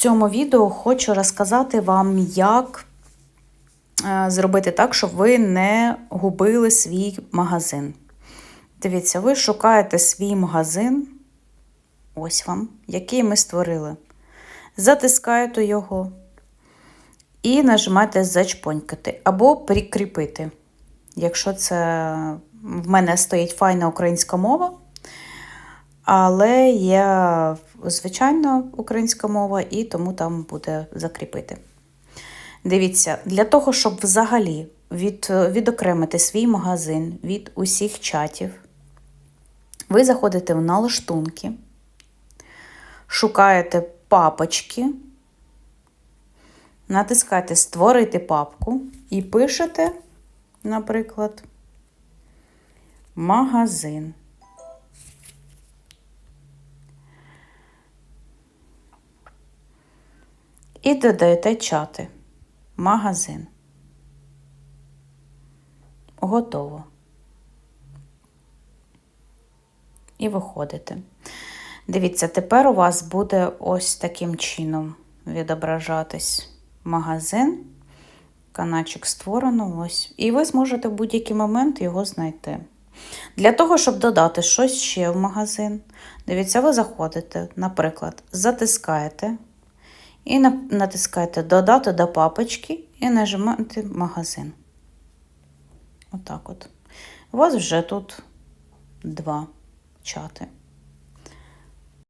цьому відео хочу розказати вам, як е, зробити так, щоб ви не губили свій магазин. Дивіться, ви шукаєте свій магазин, ось вам, який ми створили. Затискаєте його і нажимаєте зачпонькати або прикріпити. Якщо це в мене стоїть файна українська мова, але є звичайна українська мова, і тому там буде закріпити. Дивіться, для того, щоб взагалі від, відокремити свій магазин від усіх чатів, ви заходите в налаштунки, шукаєте папочки, натискаєте Створити папку і пишете, наприклад, магазин. І додаєте чати. Магазин. Готово. І виходите. Дивіться, тепер у вас буде ось таким чином відображатись магазин. Каначок створено ось. І ви зможете в будь-який момент його знайти. Для того, щоб додати щось ще в магазин, дивіться, ви заходите, наприклад, затискаєте і натискаєте Додати до папочки і нажимаєте магазин. Отак от. У вас вже тут два чати.